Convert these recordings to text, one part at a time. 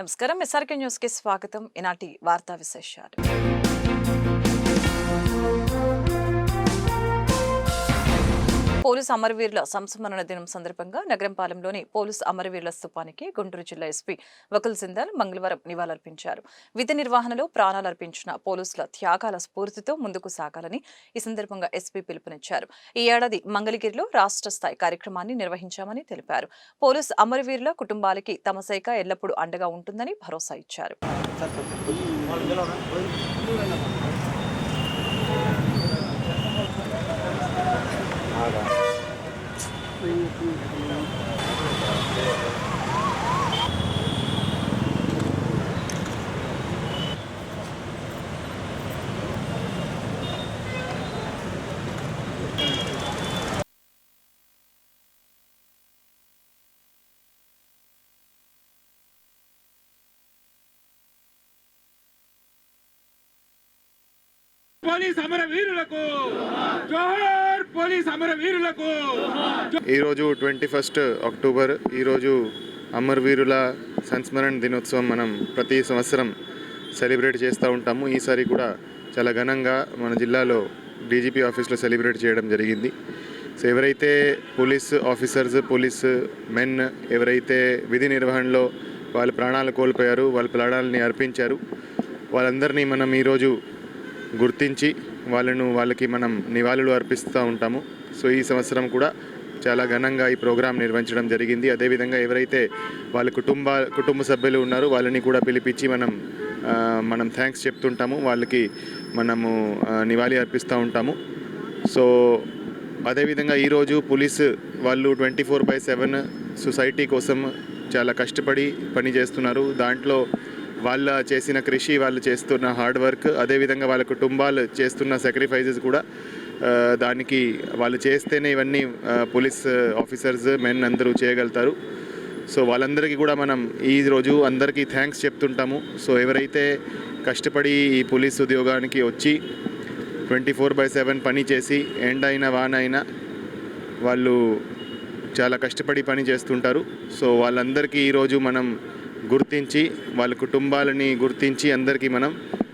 నమస్కారం. ఎస్ఆర్కే న్యూస్కి స్వాగతం. ఈనాటి వార్తా విశేషాలు. పోలీసు అమరవీరుల సంస్మరణ దినం సందర్భంగా నగరంపాలెంలోని పోలీసు అమరవీరుల స్థూపానికి గుంటూరు జిల్లా ఎస్పీ వకుల్ సింధల్ మంగళవారం నివాళులర్పించారు. విధి నిర్వహణలో ప్రాణాలు అర్పించిన పోలీసుల త్యాగాల స్ఫూర్తితో ముందుకు సాగాలని ఈ సందర్భంగా ఎస్పీ పిలుపునిచ్చారు. ఈ ఏడాది మంగళగిరిలో రాష్ట్ర స్థాయి కార్యక్రమాన్ని నిర్వహించామని తెలిపారు. పోలీసు అమరవీరుల కుటుంబాలకి తమ శాఖ ఎల్లప్పుడూ అండగా ఉంటుందని భరోసా ఇచ్చారు. Thank you. పోలీస్ అమర వీరులకు! జోహార్ పోలీస్ అమర వీరులకు! ఈరోజు ట్వంటీ ఫస్ట్ అక్టోబర్ ఈరోజు అమరవీరుల సంస్మరణ దినోత్సవం మనం ప్రతి సంవత్సరం సెలబ్రేట్ చేస్తూ ఉంటాము. ఈసారి కూడా చాలా ఘనంగా మన జిల్లాలో డీజీపీ ఆఫీస్లో సెలబ్రేట్ చేయడం జరిగింది. సో ఎవరైతే పోలీస్ ఆఫీసర్స్ పోలీస్ మెన్ ఎవరైతే విధి నిర్వహణలో వాళ్ళ ప్రాణాలు కోల్పోయారు వాళ్ళ ప్రాణాలని అర్పించారు వాళ్ళందరినీ మనం ఈరోజు గుర్తించి వాళ్ళను వాళ్ళకి మనం నివాళులు అర్పిస్తూ ఉంటాము. సో ఈ సంవత్సరం కూడా చాలా ఘనంగా ఈ ప్రోగ్రాం నిర్వహించడం జరిగింది. అదేవిధంగా ఎవరైతే వాళ్ళ కుటుంబ కుటుంబ సభ్యులు ఉన్నారో వాళ్ళని కూడా పిలిపించి మనం మనం థ్యాంక్స్ చెప్తుంటాము. వాళ్ళకి మనము నివాళి అర్పిస్తూ ఉంటాము. సో అదేవిధంగా ఈరోజు పోలీసు వాళ్ళు twenty four by seven society కోసం చాలా కష్టపడి పని చేస్తున్నారు దాంట్లో వాళ్ళ చేసిన కృషి వాళ్ళు చేస్తున్న హార్డ్ వర్క్ అదేవిధంగా వాళ్ళ కుటుంబాలు చేస్తున్న సాక్రిఫైజెస్ కూడా దానికి వాళ్ళు చేస్తేనే ఇవన్నీ పోలీస్ ఆఫీసర్స్ మెన్ అందరూ చేయగలుగుతారు. సో వాళ్ళందరికీ కూడా మనం ఈ రోజు అందరికీ థ్యాంక్స్ చెప్తుంటాము. సో ఎవరైతే కష్టపడి ఈ పోలీస్ ఉద్యోగానికి వచ్చి ట్వంటీ ఫోర్ బై సెవెన్ పని చేసి ఎండ్ అయినా వాన అయినా వాళ్ళు చాలా కష్టపడి పని చేస్తుంటారు. సో వాళ్ళందరికీ ఈరోజు మనం గుర్తించి వాళ్ళ కుటుంబాలని గుర్తించి అందరికీ మనం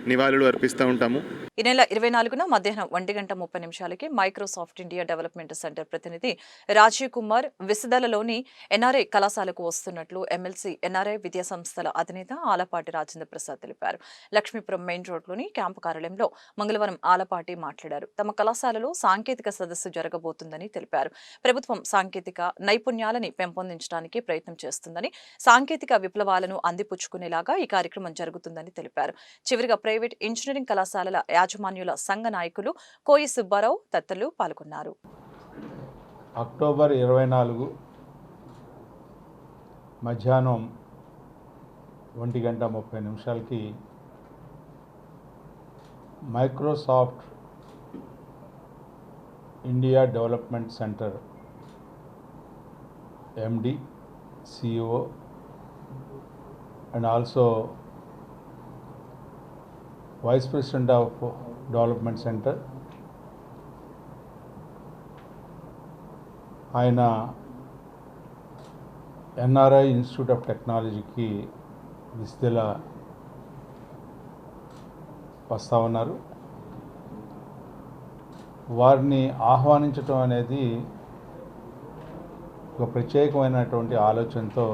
నివాళులు అర్పిస్తూ ఉంటాము. ఈ నెల ఇరవై నాలుగున మధ్యాహ్నం ఒంటి గంట ముప్పై నిమిషాలకి మైక్రోసాఫ్ట్ ఇండియా డెవలప్మెంట్ సెంటర్ ప్రతినిధి రాజీవ్ కుమార్ విసదలలోని ఎన్ఆర్ఐ కళాశాలకు వస్తున్నట్లు ఎమ్మెల్సీ ఎన్ఆర్ఐ విద్యా సంస్థల అధినేత ఆలపాటి రాజేంద్ర ప్రసాద్ తెలిపారు. లక్ష్మీపురం మెయిన్ రోడ్లోని క్యాంపు కార్యాలయంలో మంగళవారం ఆలపాటి మాట్లాడారు. తమ కళాశాలలో సాంకేతిక సదస్సు జరగబోతుందని తెలిపారు. ప్రభుత్వం సాంకేతిక నైపుణ్యాలని పెంపొందించడానికి ప్రయత్నం చేస్తుందని సాంకేతిక విప్లవాలను అందిపుచ్చుకునేలాగా ఈ కార్యక్రమం జరుగుతుందని తెలిపారు. చివరిగా ప్రైవేట్ ఇంజనీరింగ్ కళాశాలల యాజమాన్యుల సంఘ నాయకులు కోయి సుబ్బారావు తత్తలు పాల్గొన్నారు. అక్టోబర్ ఇరవై నాలుగు మధ్యాహ్నం ఒంటి గంట ముప్పై నిమిషాలకి Microsoft India development center MD CEO and also vice president of development center ఆయన ఎన్ఆర్ఐ ఇన్స్టిట్యూట్ ఆఫ్ టెక్నాలజీకి విస్తెల వస్తా ఉన్నారు. వారిని ఆహ్వానించటం అనేది ఒక ప్రత్యేకమైనటువంటి ఆలోచనతో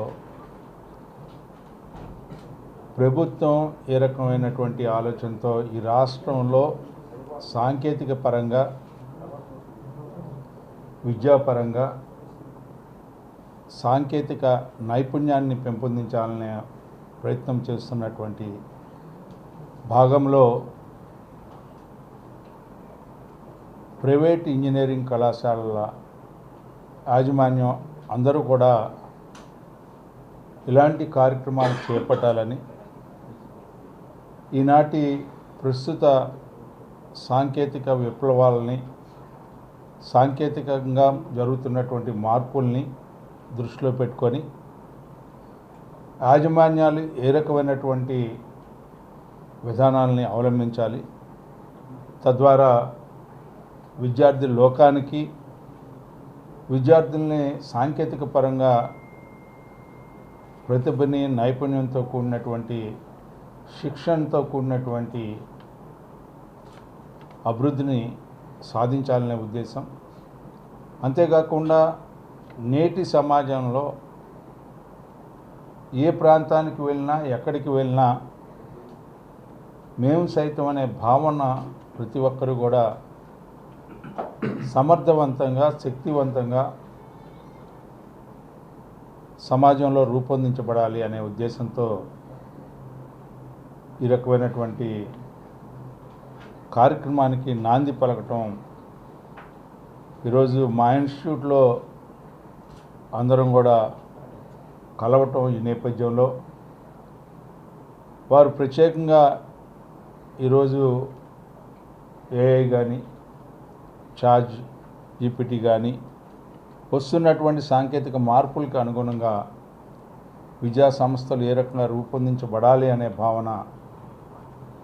ప్రభుత్వం ఏ రకమైనటువంటి ఆలోచనతో ఈ రాష్ట్రంలో సాంకేతిక పరంగా విద్యాపరంగా సాంకేతిక నైపుణ్యాన్ని పెంపొందించాలనే ప్రయత్నం చేస్తున్నటువంటి భాగంలో ప్రైవేట్ ఇంజనీరింగ్ కళాశాలల యాజమాన్యం అందరూ కూడా ఇలాంటి కార్యక్రమాలు చేపట్టాలని ఈనాటి ప్రస్తుత సాంకేతిక విప్లవాలని సాంకేతికంగా జరుగుతున్నటువంటి మార్పుల్ని దృష్టిలో పెట్టుకొని యాజమాన్యాలు ఏ రకమైనటువంటి విధానాలని అవలంబించాలి తద్వారా విద్యార్థి లోకానికి విద్యార్థుల్ని సాంకేతిక పరంగా ప్రతిభని నైపుణ్యంతో కూడినటువంటి శిక్షణతో కూడినటువంటి అభివృద్ధిని సాధించాలనే ఉద్దేశం. అంతేకాకుండా నేటి సమాజంలో ఏ ప్రాంతానికి వెళ్ళినా ఎక్కడికి వెళ్ళినా మేము సైతం అనే భావన ప్రతి ఒక్కరు కూడా సమర్థవంతంగా శక్తివంతంగా సమాజంలో రూపొందించబడాలి అనే ఉద్దేశంతో ఈ రకమైనటువంటి కార్యక్రమానికి నాంది పలకటం. ఈరోజు మా ఇన్స్టిట్యూట్లో అందరం కూడా కలవటం ఈ నేపథ్యంలో. వారు ప్రత్యేకంగా ఈరోజు ఏఐ కానీ చార్జ్ జీపీటీ కానీ వస్తున్నటువంటి సాంకేతిక మార్పులకు అనుగుణంగా విద్యా సంస్థలు ఏ రకంగా రూపొందించబడాలి అనే భావన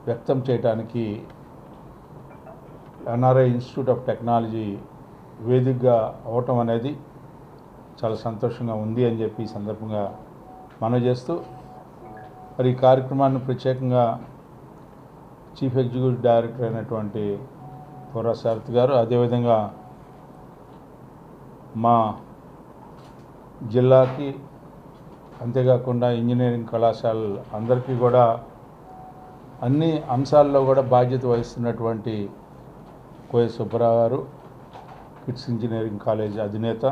వ్యక్తం చేయడానికి ఎన్ఆర్ఐ ఇన్స్టిట్యూట్ ఆఫ్ టెక్నాలజీ వేదికగా అవటం అనేది చాలా సంతోషంగా ఉంది అని చెప్పి ఈ సందర్భంగా మనం చేస్తూ మరి ఈ కార్యక్రమాన్ని ప్రత్యేకంగా చీఫ్ ఎగ్జిక్యూటివ్ డైరెక్టర్ అయినటువంటి పురా సారథి గారు అదేవిధంగా మా జిల్లాకి అంతేకాకుండా ఇంజనీరింగ్ కళాశాలలు అందరికీ కూడా అన్ని అంశాల్లో కూడా బాధ్యత వహిస్తున్నటువంటి కోయ సుబ్బారావు గారు కిడ్స్ ఇంజనీరింగ్ కాలేజ్ అధినేత.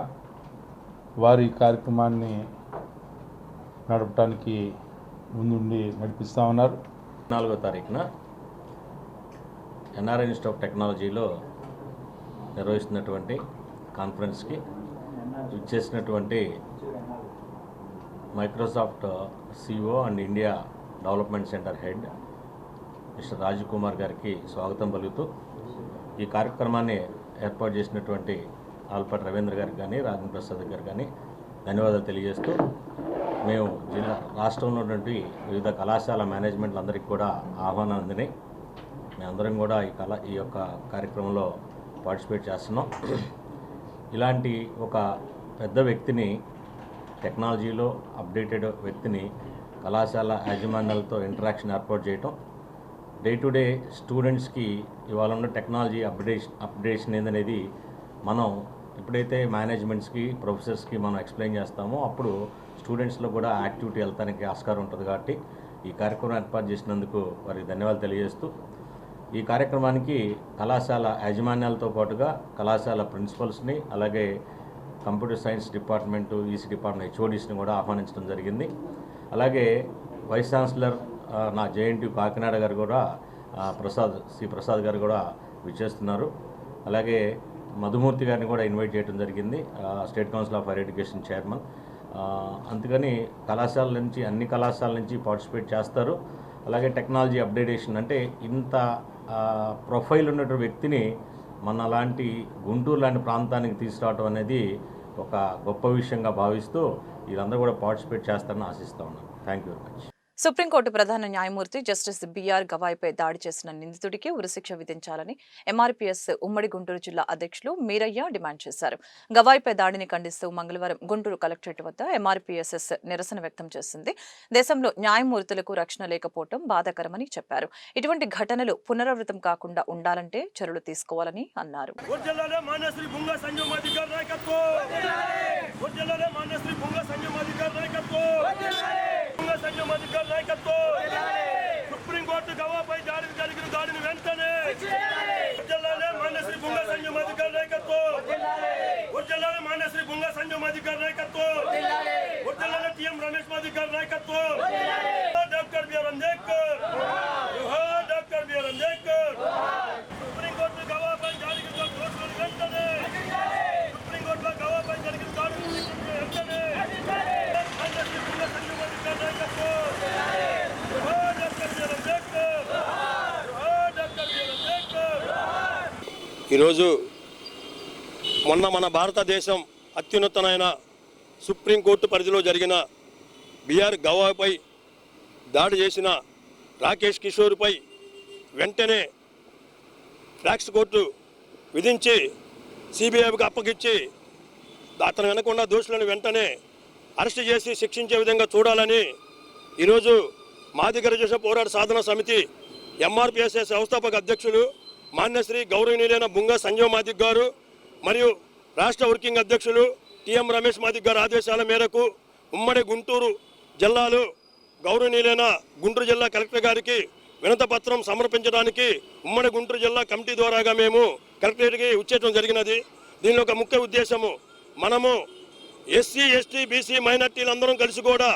వారి ఈ కార్యక్రమాన్ని నడపడానికి ముందుండి నడిపిస్తూ ఉన్నారు. నాలుగో తారీఖున ఎన్ఆర్ఐ ఇన్స్టిట్యూట్ ఆఫ్ టెక్నాలజీలో నిర్వహిస్తున్నటువంటి కాన్ఫరెన్స్కి చేసినటువంటి Microsoft CEO and India development center head mister Rajakumar గారికి స్వాగతం పలుకుతూ ఈ కార్యక్రమాన్ని ఏర్పాటు చేసినటువంటి ఆల్పాటి రవీంద్ర గారికి కానీ రాజేంద్ర ప్రసాద్ గారు కానీ ధన్యవాదాలు తెలియజేస్తూ మేము జిల్లా రాష్ట్రంలో ఉన్నటువంటి వివిధ కళాశాల మేనేజ్మెంట్లందరికీ కూడా ఆహ్వానం అందినాయి. మేమందరం కూడా ఈ కళ ఈ యొక్క కార్యక్రమంలో పార్టిసిపేట్ చేస్తున్నాం. ఇలాంటి ఒక పెద్ద వ్యక్తిని టెక్నాలజీలో అప్డేటెడ్ వ్యక్తిని కళాశాల యాజమాన్యాలతో ఇంటరాక్షన్ ఏర్పాటు చేయటం డే టు డే స్టూడెంట్స్కి ఇవాళ ఉన్న టెక్నాలజీ అప్డేషన్ అప్డేషన్ ఏందనేది మనం ఎప్పుడైతే మేనేజ్మెంట్స్కి ప్రొఫెసర్స్కి మనం ఎక్స్ప్లెయిన్ చేస్తామో అప్పుడు స్టూడెంట్స్లో కూడా యాక్టివిటీ వెళ్తానికి ఆస్కారం ఉంటుంది కాబట్టి ఈ కార్యక్రమం ఏర్పాటు చేసినందుకు వారికి ధన్యవాదాలు తెలియజేస్తూ ఈ కార్యక్రమానికి కళాశాల యాజమాన్యాలతో పాటుగా కళాశాల ప్రిన్సిపల్స్ని అలాగే computer science department EC department హెచ్ఓడిస్ని కూడా ఆహ్వానించడం జరిగింది. అలాగే వైస్ ఛాన్సలర్ నా జేఎన్టీ కాకినాడ గారు కూడా ప్రసాద్ సి ప్రసాద్ గారు కూడా విచ్చేస్తున్నారు. అలాగే మధుమూర్తి గారిని కూడా ఇన్వైట్ చేయడం జరిగింది state council of higher education chairman. అందుకని కళాశాల నుంచి అన్ని కళాశాల నుంచి పార్టిసిపేట్ చేస్తారు. అలాగే టెక్నాలజీ అప్డేటేషన్ అంటే ఇంత ప్రొఫైల్ ఉన్నటువంటి వ్యక్తిని మన లాంటి గుంటూరు లాంటి ప్రాంతానికి తీసుకురావడం అనేది ఒక గొప్ప విషయంగా భావిస్తూ వీళ్ళందరూ కూడా పార్టిసిపేట్ చేస్తారని ఆశిస్తూ ఉన్నాను. Thank you very much. Supreme court ప్రధాన న్యాయమూర్తి జస్టిస్ బీఆర్ గవాయ్పై దాడి చేసిన నిందితుడికి ఉరిశిక్ష విధించాలని ఎంఆర్పీఎస్ ఉమ్మడి గుంటూరు జిల్లా అధ్యక్షులు మీరయ్య డిమాండ్ చేశారు. గవాయ్పై దాడిని ఖండిస్తూ మంగళవారం గుంటూరు కలెక్టరేట్ వద్ద ఎంఆర్పీఎస్ఎస్ నిరసన వ్యక్తం చేసింది. దేశంలో న్యాయమూర్తులకు రక్షణ లేకపోవడం బాధాకరమని చెప్పారు. ఇటువంటి ఘటనలు పునరావృతం కాకుండా ఉండాలంటే చర్యలు తీసుకోవాలని అన్నారు. సంజయ్ నాయకత్వం! వర్జల్లాలే మాన్యశ్రీ బుంగ సంజయ్ మాదిగర్ నాయకత్వం. బుంగ సంజయ్ మాదిగర్ నాయకత్వం సుప్రీంకోర్టు గవాపై దాడి జరిగిన దాడిని వెంటనే వర్జల్లాలే మాన్యశ్రీ బుంగ సంజయ్ మాదిగర్ నాయకత్వం. వర్జల్లాలే మాన్యశ్రీ బుంగ సంజయ్ మాదిగర్ నాయకత్వం. వర్జల్లాలే టీఎం రమేష్ మాదిగర్ నాయకత్వం. డాక్టర్ బిఆర్ అంబేద్కర్ జోహార్ doctor B R Ambedkar supreme court గవాపై దాడికి దోషులను వెంటనే సుప్రీంకోర్టులో గవాపై జరిగిన దాడులు వెంటనే అందరికీ పుల్ల సంఘం నాయకత్వం జోహార్ డాక్టర్ బిఆర్ అంబేద్కర్ జోహార్ డాక్టర్ బిఆర్ అంబేద్కర్ ఈరోజు మొన్న మన భారతదేశం అత్యున్నతమైన సుప్రీంకోర్టు పరిధిలో జరిగిన బీఆర్ గవాపై దాడి చేసిన రాకేష్ కిషోర్పై వెంటనే ఫ్లాక్స్ కోర్టు విధించి సిబిఐకి అప్పగించి అతను వెనకుండా దోషులను వెంటనే అరెస్ట్ చేసి శిక్షించే విధంగా చూడాలని ఈరోజు మాదిగర చేసే పోరాట సాధన సమితి ఎంఆర్పిఎస్ఎస్ వ్యవస్థాపక అధ్యక్షులు మాన్యశ్రీ గౌరవనీయులైన బుంగ సంజయ్ మాదిక్ గారు మరియు రాష్ట్ర వర్కింగ్ అధ్యక్షులు టిఎం రమేష్ మాదిక్ గారి ఆదేశాల మేరకు ఉమ్మడి గుంటూరు జిల్లాలో గౌరవనీయులైన గుంటూరు జిల్లా కలెక్టర్ గారికి వినతపత్రం సమర్పించడానికి ఉమ్మడి గుంటూరు జిల్లా కమిటీ ద్వారాగా మేము కలెక్టరేట్కి వచ్చేయడం జరిగినది. దీనిలో ఒక ముఖ్య ఉద్దేశము మనము ఎస్సీ ఎస్టీ బీసీ మైనార్టీలు అందరం కలిసి కూడా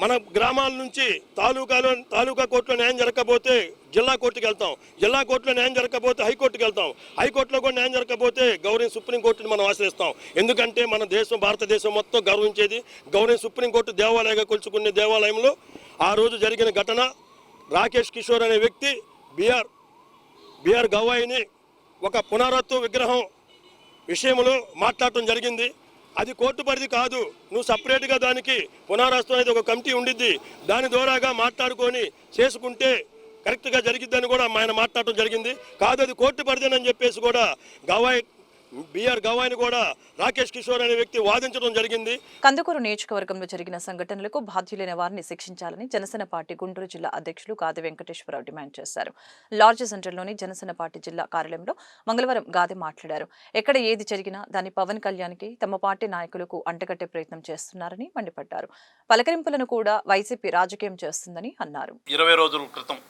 మన గ్రామాల నుంచి తాలూకాలో తాలూకా కోర్టులో న్యాయం జరగకపోతే జిల్లా కోర్టుకి వెళ్తాం. జిల్లా కోర్టులో న్యాయం జరగకపోతే హైకోర్టుకి వెళ్తాం. హైకోర్టులో కూడా న్యాయం జరగకపోతే గౌరవ సుప్రీంకోర్టుని మనం ఆశ్రయిస్తాం. ఎందుకంటే మన దేశం భారతదేశం మొత్తం గౌరవించేది గౌరవ సుప్రీంకోర్టు దేవాలయంగా కొలుచుకునే దేవాలయంలో ఆ రోజు జరిగిన ఘటన రాకేష్ కిషోర్ అనే వ్యక్తి బీఆర్ బీఆర్ గవాయిని ఒక పునరత్తు విగ్రహం విషయంలో మాట్లాడటం జరిగింది. అది కోర్టు పరిధి కాదు. నువ్వు సపరేట్గా దానికి పునరాస్తం అనేది ఒక కమిటీ ఉండిద్ది. దాని ద్వారాగా మాట్లాడుకొని చేసుకుంటే కరెక్ట్గా జరిగిద్దని కూడా ఆయన మాట్లాడటం జరిగింది. కాదు అది కోర్టు పరిధి అని చెప్పేసి కూడా గవాయి బీఆర్ గవాయిని కూడా రాకేష్ కిషోర్ అనే వ్యక్తి వాదించడం జరిగింది. కందుకూరు నియోజకవర్గంలో జరిగిన సంఘటనలకు బాధ్యులైన వారిని శిక్షించాలని జనసేన పార్టీ గుంటూరు జిల్లా అధ్యక్షులు గాది వెంకటేశ్వరరావు డిమాండ్ చేశారు. లార్జ్ సెంటర్లోని జనసేన పార్టీ జిల్లా కార్యాలయంలో మంగళవారం గాది మాట్లాడారు. ఎక్కడ ఏది జరిగినా దాన్ని పవన్ కళ్యాణ్కి తమ పార్టీ నాయకులకు అంటగట్టే ప్రయత్నం చేస్తున్నారని మండిపడ్డారు. పలకరింపులను కూడా వైసీపీ రాజకీయం చేస్తుందని అన్నారు. ఇరవై రోజుల క్రితం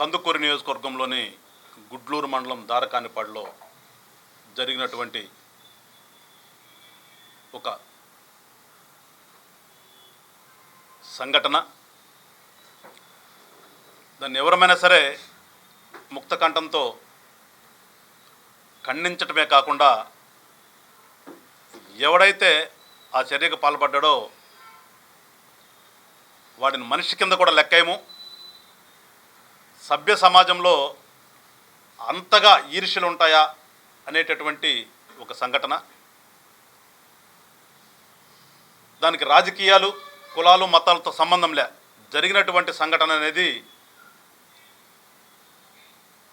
కందుకూరు నియోజకవర్గంలోని గుడ్లూరు మండలం దారకానిపాడులో జరిగినటువంటి ఒక సంఘటన. దాన్ని ఎవరమైనా సరే ముక్త కంఠంతో ఖండించటమే కాకుండా ఎవడైతే ఆ చర్యకు పాల్పడ్డాడో వాడిని మనిషి కింద కూడా లెక్కేమో సభ్య సమాజంలో అంతగా ఈర్ష్యలు ఉంటాయా అనేటటువంటి ఒక సంఘటన. దానికి రాజకీయాలు కులాలు మతాలతో సంబంధం లే. జరిగినటువంటి సంఘటన అనేది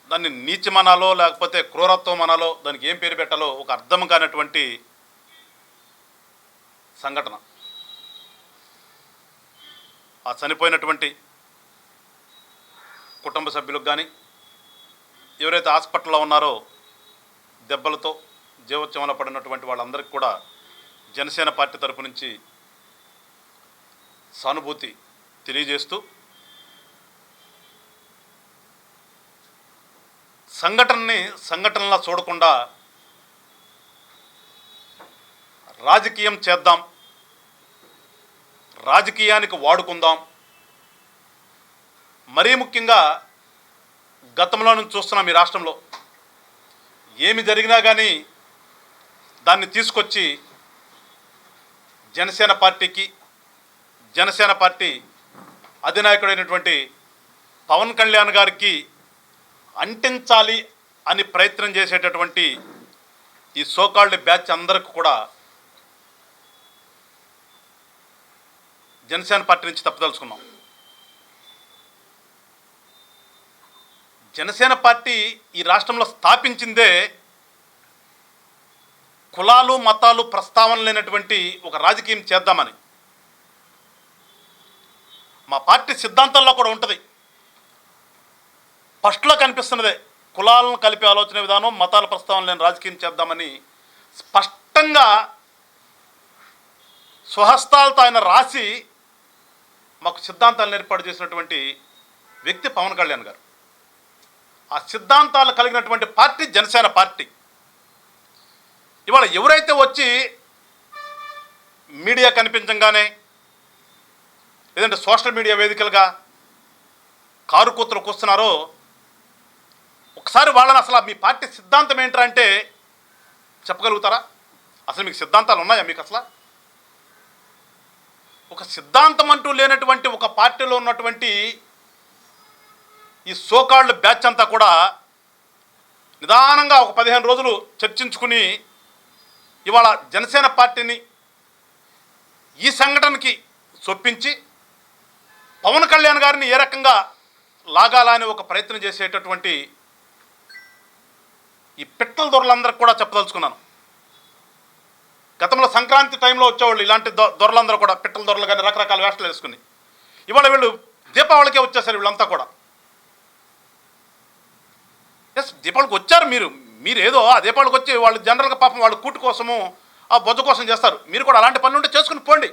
దాన్ని నీచమనాలో లేకపోతే క్రూరత్వం అనాలో దానికి ఏం పేరు పెట్టాలో ఒక అర్థం కానటువంటి సంఘటన. ఆ చనిపోయినటువంటి కుటుంబ సభ్యులకు కానీ ఎవరైతే హాస్పిటల్లో ఉన్నారో దెబ్బలతో జీవోత్సవంలో పడినటువంటి వాళ్ళందరికీ కూడా జనసేన పార్టీ తరపు నుంచి సానుభూతి తెలియజేస్తూ సంఘటనని సంఘటనలా చూడకుండా రాజకీయం చేద్దాం రాజకీయానికి వాడుకుందాం. మరీ ముఖ్యంగా గతంలో నుంచి చూస్తున్నాం ఈ రాష్ట్రంలో. ఏమి జరిగినా కానీ దాన్ని తీసుకొచ్చి జనసేన పార్టీకి జనసేన పార్టీ అధినాయకుడైనటువంటి పవన్ కళ్యాణ్ గారికి అంటించాలి అని ప్రయత్నం చేసేటటువంటి ఈ సోకాల్డ్ బ్యాచ్ అందరికీ కూడా జనసేన పార్టీ నుంచి తప్పదలుచుకున్నాం. జనసేన పార్టీ ఈ రాష్ట్రంలో స్థాపించిందే కులాలు మతాలు ప్రస్తావన లేనటువంటి ఒక రాజకీయం చేద్దామని. మా పార్టీ సిద్ధాంతంలో కూడా ఉంటుంది. ఫస్ట్లో కనిపిస్తున్నదే కులాలను కలిపే ఆలోచన విధానం మతాల ప్రస్తావన లేని రాజకీయం చేద్దామని స్పష్టంగా స్వహస్తాలతో ఆయన రాసి మాకు సిద్ధాంతాలను ఏర్పాటు చేసినటువంటి వ్యక్తి పవన్ కళ్యాణ్ గారు. ఆ సిద్ధాంతాలు కలిగినటువంటి పార్టీ జనసేన పార్టీ. ఇవాళ ఎవరైతే వచ్చి మీడియా కనిపించంగానే లేదంటే సోషల్ మీడియా వేదికలుగా కారు కూతురు కూస్తున్నారో ఒకసారి వాళ్ళని అసలు మీ పార్టీ సిద్ధాంతం ఏంట్రా అంటే చెప్పగలుగుతారా? అసలు మీకు సిద్ధాంతాలు ఉన్నాయా మీకు అసలు? ఒక సిద్ధాంతం అంటూ లేనటువంటి ఒక పార్టీలో ఉన్నటువంటి ఈ సోకాళ్ళు బ్యాచ్ అంతా కూడా నిదానంగా ఒక పదిహేను రోజులు చర్చించుకుని ఇవాళ జనసేన పార్టీని ఈ సంఘటనకి చొప్పించి పవన్ కళ్యాణ్ గారిని ఏ రకంగా లాగాలని ఒక ప్రయత్నం చేసేటటువంటి ఈ పిట్టల దొరలందరికి కూడా చెప్పదలుచుకున్నాను. గతంలో సంక్రాంతి టైంలో వచ్చేవాళ్ళు ఇలాంటి దొ దొరలందరూ కూడా పిట్టల దొరలు కానీ రకరకాల వేషాలు వేసుకుని. ఇవాళ వీళ్ళు దీపావళికే వచ్చేసారు వీళ్ళంతా కూడా. ఎస్ దీపావళికి వచ్చారు మీరు. మీరు ఏదో ఆ దీపావళికి వచ్చి వాళ్ళు జనరల్గా పాపం వాళ్ళ కూటు కోసము ఆ బొద్ద కోసం చేస్తారు. మీరు కూడా అలాంటి పనులు ఉంటే చేసుకుని పోండి.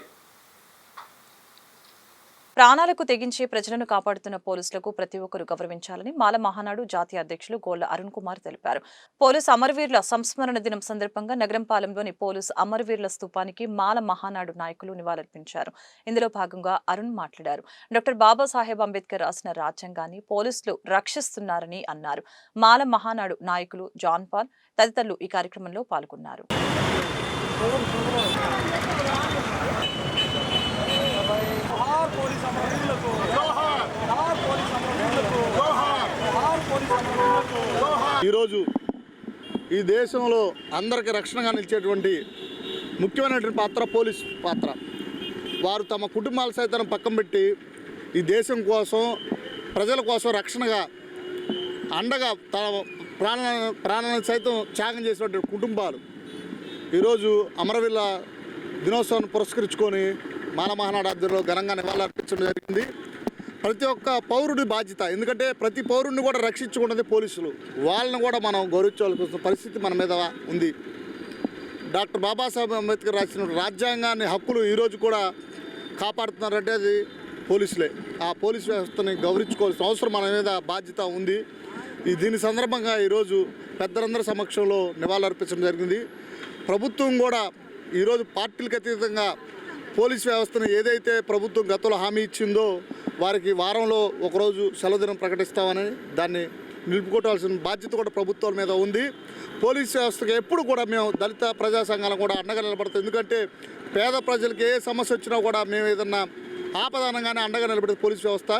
ప్రాణాలకు తెగించి ప్రజలను కాపాడుతున్న పోలీసులకు ప్రతి ఒక్కరు గౌరవించాలని మాల మహానాడు జాతీయ అధ్యక్షులు గోళ్ళ అరుణ్ కుమార్ తెలిపారు. పోలీసు అమరవీరుల సంస్మరణ దినం సందర్భంగా నగరంపాలెంలోని పోలీసు అమరవీరుల స్తూపానికి మాల మహానాడు నాయకులు నివాళులర్పించారు. ఇందులో భాగంగా అరుణ్ మాట్లాడారు. డాక్టర్ బాబాసాహెబ్ అంబేద్కర్ రాసిన రాజ్యాంగాన్ని పోలీసులు రక్షిస్తున్నారని అన్నారు. మాల మహానాడు నాయకులు జాన్ పాల్ తదితరులు ఈ కార్యక్రమంలో పాల్గొన్నారు. ఈరోజు ఈ దేశంలో అందరికి రక్షణగా నిలిచేటువంటి ముఖ్యమైనటువంటి పాత్ర పోలీస్ పాత్ర. వారు తమ కుటుంబాల సైతం పక్కన పెట్టి ఈ దేశం కోసం ప్రజల కోసం రక్షణగా అండగా తన ప్రాణ ప్రాణాలను సైతం త్యాగం చేసినటువంటి కుటుంబాలు ఈరోజు అమరవీళ్ళ దినోత్సవాన్ని పురస్కరించుకొని మానమహానాడు ఆధ్వర్యంలో ఘనంగా నివాళులర్పించడం జరిగింది. ప్రతి ఒక్క పౌరుడి బాధ్యత. ఎందుకంటే ప్రతి పౌరుడిని కూడా రక్షించుకున్నది పోలీసులు. వాళ్ళని కూడా మనం గౌరవించవలసిన పరిస్థితి మన మీద ఉంది. డాక్టర్ బాబాసాహెబ్ అంబేద్కర్ రాసిన రాజ్యాంగాన్ని హక్కులు ఈరోజు కూడా కాపాడుతున్నారంటే అది పోలీసులే. ఆ పోలీస్ వ్యవస్థని గౌరవించుకోవాల్సిన అవసరం మన మీద బాధ్యత ఉంది. ఈ దీని సందర్భంగా ఈరోజు పెద్దలందరి సమక్షంలో నివాళులర్పించడం జరిగింది. ప్రభుత్వం కూడా ఈరోజు పార్టీలకు అతీతంగా పోలీస్ వ్యవస్థను ఏదైతే ప్రభుత్వం గతంలో హామీ ఇచ్చిందో వారికి వారంలో ఒకరోజు సెలవుదినం ప్రకటిస్తామని దాన్ని నిలుపుకోవాల్సిన బాధ్యత కూడా ప్రభుత్వాల మీద ఉంది. పోలీస్ వ్యవస్థకి ఎప్పుడు కూడా మేము దళిత ప్రజా సంఘాలను కూడా అండగా నిలబడతాం. ఎందుకంటే పేద ప్రజలకు ఏ సమస్య వచ్చినా కూడా మేము ఏదన్నా ఆపదానంగానే అండగా నిలబడేది పోలీస్ వ్యవస్థ.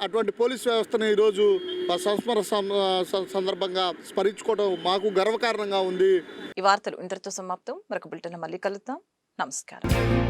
అటువంటి పోలీస్ వ్యవస్థను ఈరోజు సంస్మర సంస్మరణ సం- సందర్భంగా స్మరించుకోవడం మాకు గర్వకారణంగా ఉంది. ఈ వార్తలు ఇంతటితో సమాప్తం. మరొక బులెటిన్ మళ్ళీ కలుద్దాం. నమస్కారం.